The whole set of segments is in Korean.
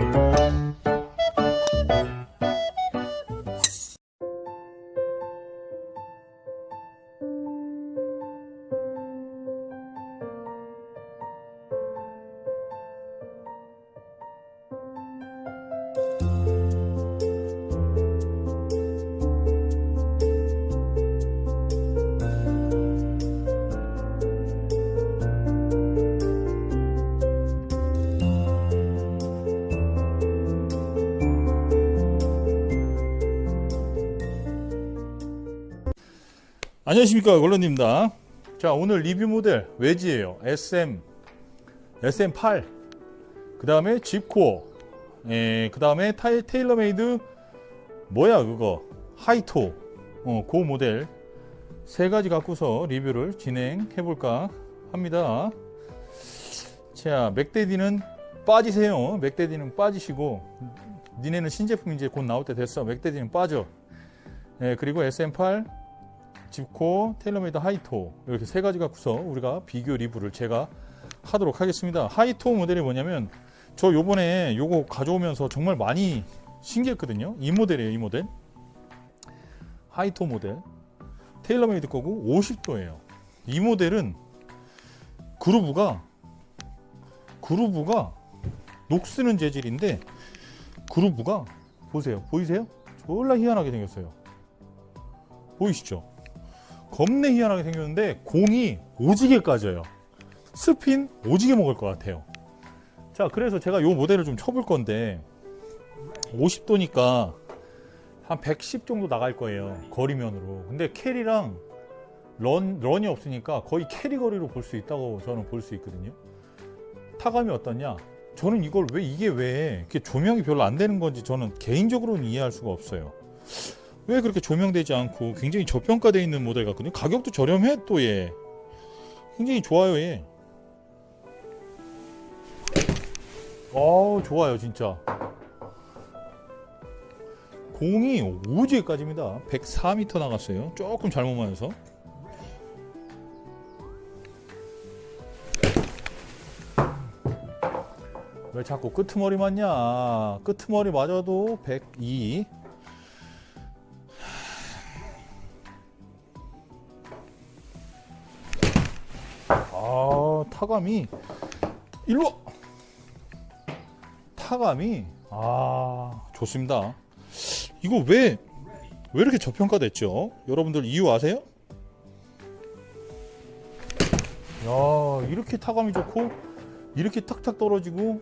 Bye. 안녕하십니까 걸런입니다. 자 오늘 리뷰 모델 외지예요. SM SM8 그 다음에 집코어 그 다음에 테일러메이드 뭐야 그거? 하이토 어, 그 모델. 세 가지 갖고서 리뷰를 진행해 볼까 합니다. 자 맥데디는 빠지세요. 맥데디는 빠지시고 니네는 신제품 이제 곧 나올 때 됐어. 맥데디는 빠져. 예, 그리고 SM8 집코, 테일러메이드 하이토 이렇게 세 가지 갖고서 우리가 비교 리뷰를 제가 하도록 하겠습니다. 하이토 모델이 뭐냐면 저 요번에 요거 가져오면서 정말 많이 신기했거든요. 이 모델이에요, 이 모델. 하이토 모델. 테일러메이드 거고 50도예요. 이 모델은 그루브가 그루브가 녹쓰는 재질인데 그루브가 보세요. 보이세요? 졸라 희한하게 생겼어요. 보이시죠? 겁내 희한하게 생겼는데 공이 오지게 까져요. 스핀 오지게 먹을 것 같아요. 자, 그래서 제가 이 모델을 좀 쳐볼 건데 50도니까 한 110 정도 나갈 거예요. 거리면으로. 근데 캐리랑 런, 런이 없으니까 거의 캐리 거리로 볼 수 있다고 저는 볼 수 있거든요. 타감이 어떠냐? 저는 이걸 왜 이게 왜 조명이 별로 안 되는 건지 저는 개인적으로는 이해할 수가 없어요. 왜 그렇게 조명되지 않고 굉장히 저평가되어 있는 모델 같거든요. 가격도 저렴해 또 얘. 굉장히 좋아요 얘. 어 좋아요 진짜. 공이 오지에까지입니다. 104m 나갔어요. 조금 잘못 맞아서. 왜 자꾸 끄트머리 맞냐? 끄트머리 맞아도 102. 타감이 일로 와. 타감이 아 좋습니다. 이거 왜왜 이렇게 저평가됐죠? 여러분들 이유 아세요? 야 이렇게 타감이 좋고 이렇게 탁탁 떨어지고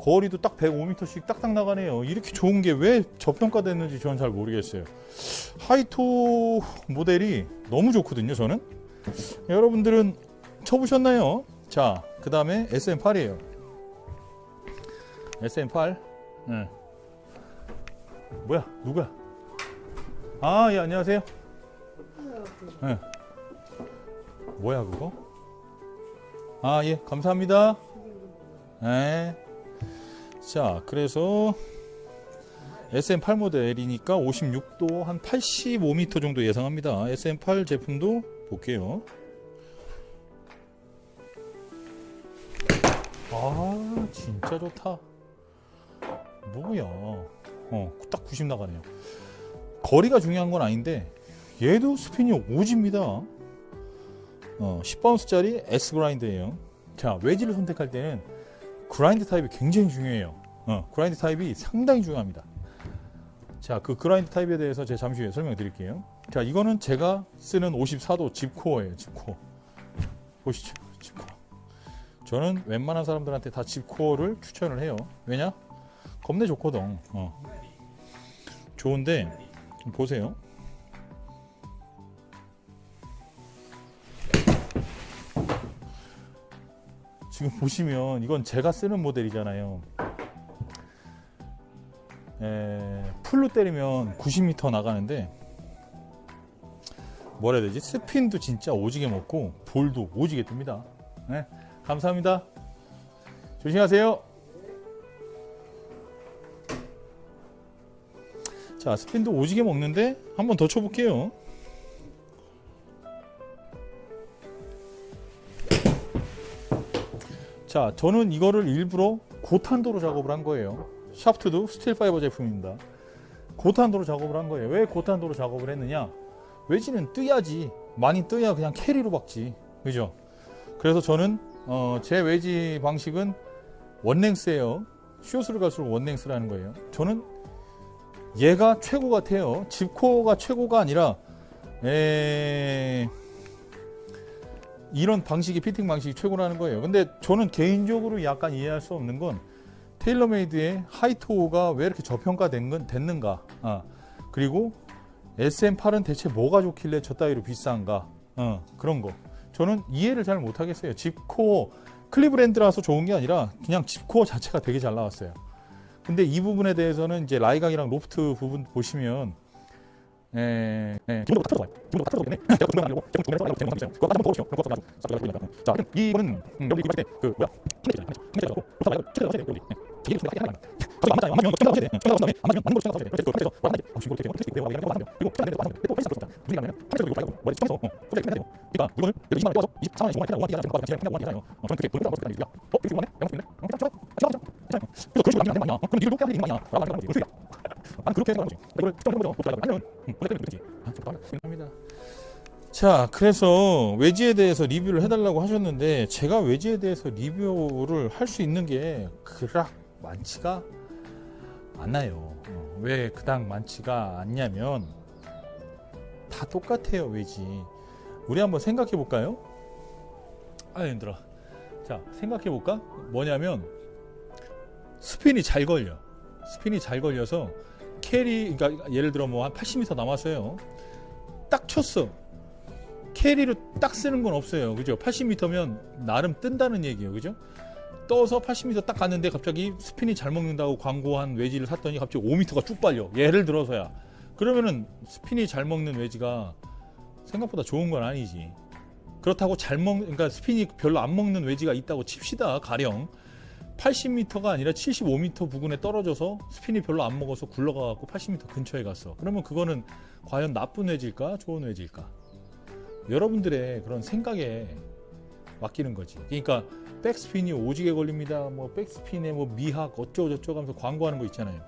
거리도 딱 105m씩 딱딱 나가네요. 이렇게 좋은 게 왜 저평가됐는지 저는 잘 모르겠어요. 하이토 모델이 너무 좋거든요 저는. 여러분들은 쳐보셨나요? 자, 그 다음에 SM8이에요. SM8. 네. 뭐야? 누구야? 아, 예, 안녕하세요. 네. 뭐야, 그거? 아, 예, 감사합니다. 네. 자, 그래서 SM8 모델이니까 56도 한 85m 정도 예상합니다. SM8 제품도 볼게요. 아, 진짜 좋다. 뭐야. 어, 딱 90 나가네요. 거리가 중요한 건 아닌데, 얘도 스핀이 오집니다. 어, 10바운스짜리 S 그라인드예요. 자, 외지를 선택할 때는 그라인드 타입이 굉장히 중요해요. 어, 그라인드 타입이 상당히 중요합니다. 자, 그 그라인드 타입에 대해서 제가 잠시 후에 설명 드릴게요. 자, 이거는 제가 쓰는 54도 집코어예요, 집코어. 보시죠, 집코어. 저는 웬만한 사람들한테 다 집코어를 추천을 해요. 왜냐? 겁내 좋거든. 어. 좋은데, 보세요. 지금 보시면 이건 제가 쓰는 모델이잖아요. 에, 풀로 때리면 90m 나가는데 뭐라 해야 되지? 스핀도 진짜 오지게 먹고 볼도 오지게 뜹니다. 네, 감사합니다. 조심하세요. 자, 스핀도 오지게 먹는데 한 번 더 쳐볼게요. 자, 저는 이거를 일부러 고탄도로 작업을 한 거예요. 샤프트도 스틸 파이버 제품입니다. 고탄도로 작업을 한 거예요. 왜 고탄도로 작업을 했느냐? 외지는 뜨야지. 많이 뜨야 그냥 캐리로 박지. 그죠? 그래서 저는 어, 제 외지 방식은 원랭스예요. 숏으로 갈수록 원랭스라는 거예요. 저는 얘가 최고 같아요. 집코어가 최고가 아니라 에... 이런 방식이 피팅 방식이 최고라는 거예요. 근데 저는 개인적으로 약간 이해할 수 없는 건 테일러메이드의 하이토가 왜 이렇게 저평가된 건 됐는가? 아, 그리고 SM8은 대체 뭐가 좋길래 저 따위로 비싼가? 어, 그런 거. 저는 이해를 잘 못하겠어요. 집코어 클리브랜드라서 좋은 게 아니라 그냥 집코어 자체가 되게 잘 나왔어요. 근데 이 부분에 대해서는 이제 라이각이랑 로프트 부분 보시면 에, 이거는 음, 여기 때그 뭐야? 한대잖아요. 한대잖아요. 그거 말고 최대 가셔야 돼요. 여기. 제일 중요한 게 하나. 저기 안 맞아요. 안 맞으면 이거 하셔야 돼. 좀 나가서 안 맞으면 맞는 걸 생각하셔야 돼. 그래서 그래서 와 근데 아 이거 되게 어떻게 되고 이거 하면 그리고 시간 내서 하면 또 회사 그렇다. 분위기 나면 한대로 이거 가지고 머리 쳐서 어, 소리 끝내야 돼요. 그러니까 이거를 여기 20만 원 떠서 24만 원 25만 원 피하고 원하는 거 그냥 그냥 원하는 어, 저는 그게 돈을 안 벌었다는 얘기야. 어, 이거 원해? 내가 먹겠네. 어, 괜찮아. 괜찮아. 괜찮아. 그래서 그런 식으로 하면 안 되는 거 아니야. 그럼 니를 높게 하는 게 말이야. 라고 하는 거지. 무슨 소리야? 난 그렇게 생각하는 거지. 이거를 특정 해보자. 높게 하려고 하면 응, 그래 때문에 그렇지. 아, 좋다. 합니다. 자, 그래서 외지에 대해서 리뷰를 해달라고 하셨는데 제가 외지에 대해서 리뷰를 할 수 있는 게 그닥 많지가 않아요. 어, 왜 그닥 많지가 않냐면 다 똑같아요 외지. 우리 한번 생각해 볼까요? 아 힘들어. 자, 생각해 볼까? 뭐냐면 스핀이 잘 걸려. 스핀이 잘 걸려서 캐리, 그러니까 예를 들어 뭐 한 80m 남았어요. 딱 쳤어. 캐리로 딱 쓰는 건 없어요. 그죠? 80m면 나름 뜬다는 얘기예요. 그죠? 떠서 80m 딱 갔는데 갑자기 스핀이 잘 먹는다고 광고한 외지를 샀더니 갑자기 5m가 쭉 빨려. 예를 들어서야. 그러면은 스핀이 잘 먹는 외지가 생각보다 좋은 건 아니지. 그렇다고 잘 먹, 그러니까 스핀이 별로 안 먹는 외지가 있다고 칩시다. 가령 80m가 아니라 75m 부근에 떨어져서 스핀이 별로 안 먹어서 굴러가갖고 80m 근처에 갔어. 그러면 그거는 과연 나쁜 외지일까? 좋은 외지일까? 여러분들의 그런 생각에 맡기는 거지. 그러니까 백스핀이 오지게 걸립니다. 뭐 백스핀에 뭐 미학 어쩌고 저쩌고 하면서 광고하는 거 있잖아요.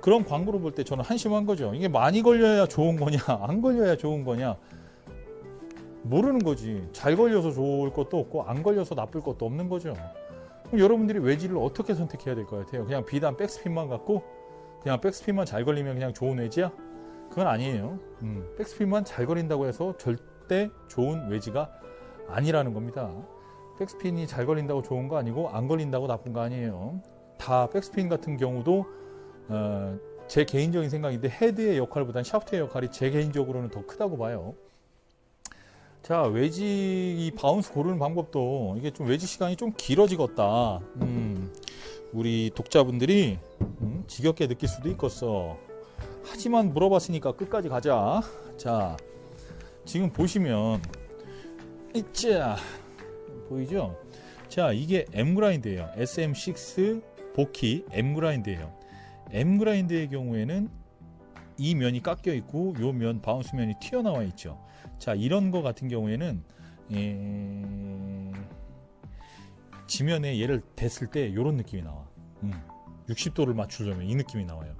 그런 광고를 볼 때 저는 한심한 거죠. 이게 많이 걸려야 좋은 거냐, 안 걸려야 좋은 거냐 모르는 거지. 잘 걸려서 좋을 것도 없고 안 걸려서 나쁠 것도 없는 거죠. 그럼 여러분들이 외지를 어떻게 선택해야 될 것 같아요? 그냥 비단 백스핀만 갖고 그냥 백스핀만 잘 걸리면 그냥 좋은 외지야? 그건 아니에요. 음, 백스핀만 잘 걸린다고 해서 절대 좋은 외지가 아니라는 겁니다. 백스핀이 잘 걸린다고 좋은 거 아니고 안 걸린다고 나쁜 거 아니에요. 다 백스핀 같은 경우도 어, 제 개인적인 생각인데 헤드의 역할보다는 샤프트의 역할이 제 개인적으로는 더 크다고 봐요. 자 외지 이 바운스 고르는 방법도 이게 좀 외지 시간이 좀 길어지겠다. 음, 우리 독자분들이 음, 지겹게 느낄 수도 있겠어. 하지만 물어봤으니까 끝까지 가자. 자 지금 보시면 이자 보이죠? 자, 이게 M 그라인드예요. SM6 복희 M 그라인드예요. M 그라인드의 경우에는 이 면이 깎여 있고 요 면 바운스 면이 튀어나와 있죠. 자, 이런 거 같은 경우에는 에... 지면에 얘를 댔을 때 이런 느낌이 나와. 음, 60도를 맞추려면 이 느낌이 나와요.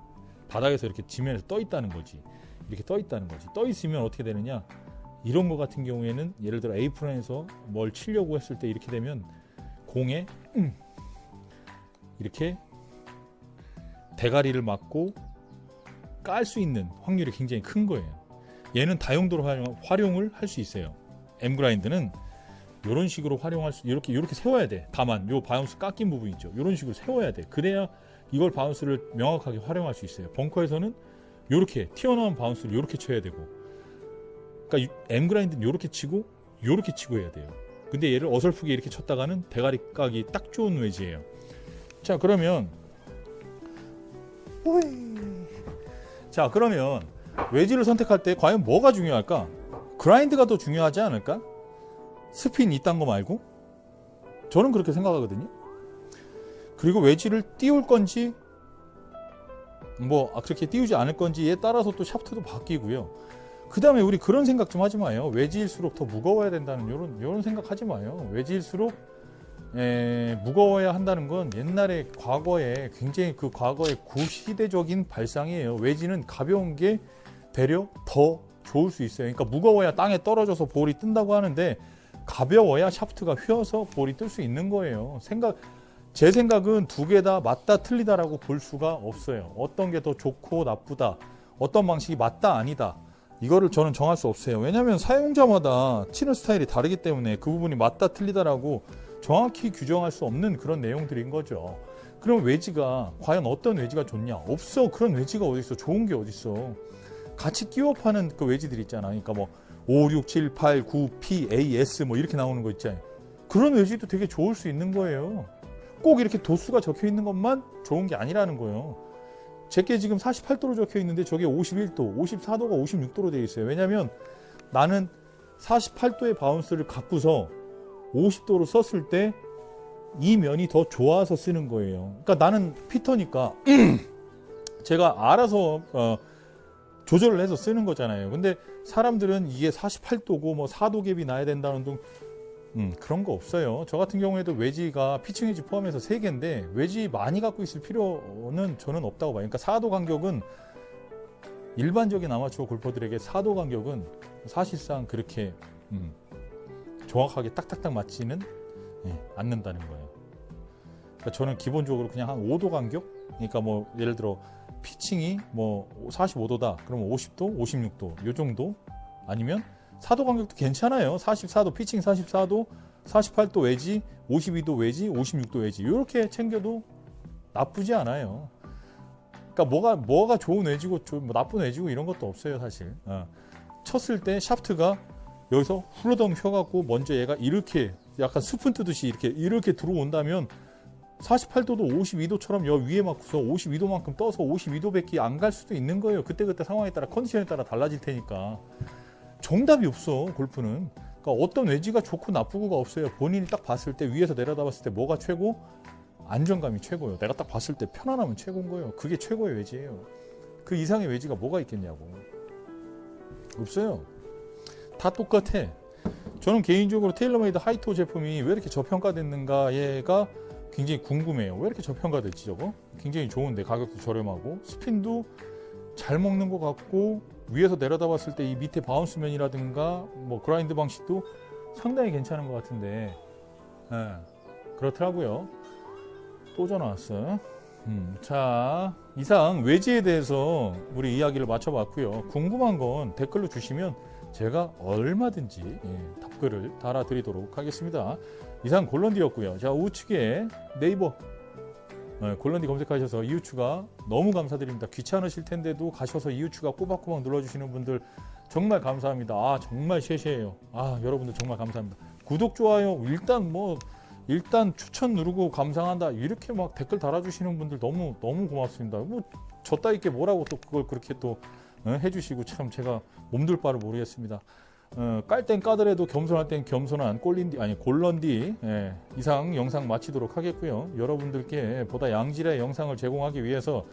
바닥에서 이렇게 지면에서 떠 있다는 거지. 이렇게 떠 있다는 거지. 떠 있으면 어떻게 되느냐? 이런 거 같은 경우에는 예를 들어 에이프런에서 뭘 치려고 했을 때 이렇게 되면 공에 음, 이렇게 대가리를 맞고 깔 수 있는 확률이 굉장히 큰 거예요. 얘는 다용도로 활용, 을 할 수 있어요. M 그라인드는 이런 식으로 활용할 수 이렇게 이렇게 세워야 돼. 다만 요 바운스 깎인 부분 있죠. 이런 식으로 세워야 돼. 그래야 이걸 바운스를 명확하게 활용할 수 있어요. 벙커에서는 이렇게 튀어나온 바운스를 이렇게 쳐야 되고 그러니까 M 그라인드는 이렇게 치고 이렇게 치고 해야 돼요. 근데 얘를 어설프게 이렇게 쳤다가는 대가리 깍이 딱 좋은 외지예요. 자 그러면 자 그러면 외지를 선택할 때 과연 뭐가 중요할까? 그라인드가 더 중요하지 않을까? 스핀 이딴 거 말고 저는 그렇게 생각하거든요. 그리고 외지를 띄울 건지 뭐 아, 그렇게 띄우지 않을 건지에 따라서 또 샤프트도 바뀌고요. 그 다음에 우리 그런 생각 좀 하지 마요. 외지일수록 더 무거워야 된다는 이런 이런 생각 하지 마요. 외지일수록 에, 무거워야 한다는 건 옛날에 과거에 굉장히 그 과거의 구시대적인 발상이에요. 외지는 가벼운 게 되려 더 좋을 수 있어요. 그러니까 무거워야 땅에 떨어져서 볼이 뜬다고 하는데 가벼워야 샤프트가 휘어서 볼이 뜰 수 있는 거예요. 생각 제 생각은 두 개 다 맞다 틀리다라고 볼 수가 없어요. 어떤 게 더 좋고 나쁘다. 어떤 방식이 맞다 아니다. 이거를 저는 정할 수 없어요. 왜냐하면 사용자마다 치는 스타일이 다르기 때문에 그 부분이 맞다 틀리다라고 정확히 규정할 수 없는 그런 내용들인 거죠. 그럼 외지가 과연 어떤 외지가 좋냐? 없어. 그런 외지가 어디 있어? 좋은 게 어디 있어? 같이 끼워 파는 그 외지들 있잖아. 그러니까 뭐 5, 6, 7, 8, 9, P, A, S 뭐 이렇게 나오는 거 있잖아요. 그런 외지도 되게 좋을 수 있는 거예요. 꼭 이렇게 도수가 적혀 있는 것만 좋은 게 아니라는 거예요. 제게 지금 48도로 적혀 있는데 저게 51도, 54도가 56도로 되어 있어요. 왜냐면 나는 48도의 바운스를 갖고서 50도로 썼을 때 이 면이 더 좋아서 쓰는 거예요. 그러니까 나는 피터니까 제가 알아서 어, 조절을 해서 쓰는 거잖아요. 근데 사람들은 이게 48도고 뭐 4도 갭이 나야 된다는 등 음, 그런 거 없어요. 저 같은 경우에도 외지가 피칭 외지 포함해서 3개인데 외지 많이 갖고 있을 필요는 저는 없다고 봐요. 그러니까 4도 간격은 일반적인 아마추어 골퍼들에게 4도 간격은 사실상 그렇게 음, 정확하게 딱딱딱 맞지는 예, 않는다는 거예요. 그러니까 저는 기본적으로 그냥 한 5도 간격? 그러니까 뭐 예를 들어 피칭이 뭐 45도다. 그러면 50도, 56도 요 정도 아니면 4도 간격도 괜찮아요. 44도 피칭 44도, 48도 외지, 52도 외지, 56도 외지 이렇게 챙겨도 나쁘지 않아요. 그러니까 뭐가 뭐가 좋은 외지고 좀 나쁜 외지고 이런 것도 없어요 사실. 어. 쳤을 때 샤프트가 여기서 후루덩 휘어갖고 먼저 얘가 이렇게 약간 스푼 뜨듯이 이렇게 이렇게 들어온다면 48도도 52도처럼 여 위에 맞고서 52도만큼 떠서 52도 밖에 안 갈 수도 있는 거예요. 그때그때 상황에 따라 컨디션에 따라 달라질 테니까. 정답이 없어 골프는. 그러니까 어떤 외지가 좋고 나쁘고가 없어요. 본인이 딱 봤을 때 위에서 내려다 봤을 때 뭐가 최고? 안정감이 최고예요. 내가 딱 봤을 때 편안하면 최고인 거예요. 그게 최고의 외지예요. 그 이상의 외지가 뭐가 있겠냐고. 없어요. 다 똑같아. 저는 개인적으로 테일러메이드 하이토 제품이 왜 이렇게 저평가됐는가 얘가 굉장히 궁금해요. 왜 이렇게 저평가됐지 저거? 굉장히 좋은데 가격도 저렴하고 스핀도 잘 먹는 것 같고 위에서 내려다 봤을 때 이 밑에 바운스 면이라든가 뭐 그라인드 방식도 상당히 괜찮은 것 같은데 예, 그렇더라고요. 또 전화 왔어요. 음, 자 이상 외지에 대해서 우리 이야기를 마쳐봤고요. 궁금한 건 댓글로 주시면 제가 얼마든지 예, 답글을 달아드리도록 하겠습니다. 이상 골런디였고요. 자 우측에 네이버 네, 골런디 검색하셔서 이웃추가 너무 감사드립니다. 귀찮으실 텐데도 가셔서 이웃추가 꼬박꼬박 눌러주시는 분들 정말 감사합니다. 아 정말 셰셰예요. 아 여러분들 정말 감사합니다. 구독 좋아요 일단 뭐 일단 추천 누르고 감상한다 이렇게 막 댓글 달아주시는 분들 너무 너무 고맙습니다. 뭐 저 따위께 뭐라고 또 그걸 그렇게 또 어, 해주시고 참 제가 몸둘 바를 모르겠습니다. 어, 깔땐 까더라도 겸손할 땐 겸손한 꼴린디 아니 골런디 예, 이상 영상 마치도록 하겠고요. 여러분들께 보다 양질의 영상을 제공하기 위해서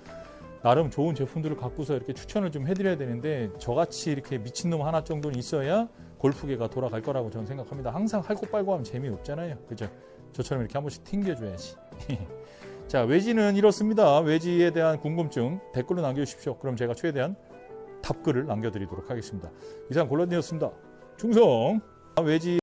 나름 좋은 제품들을 갖고서 이렇게 추천을 좀 해드려야 되는데 저같이 이렇게 미친놈 하나 정도는 있어야 골프계가 돌아갈 거라고 저는 생각합니다. 항상 할것 빨고 하면 재미없잖아요. 그죠? 저처럼 이렇게 한 번씩 튕겨줘야지. 자, 외지는 이렇습니다. 외지에 대한 궁금증 댓글로 남겨주십시오. 그럼 제가 최대한 답글을 남겨드리도록 하겠습니다. 이상 골런디였습니다. 충성! 외지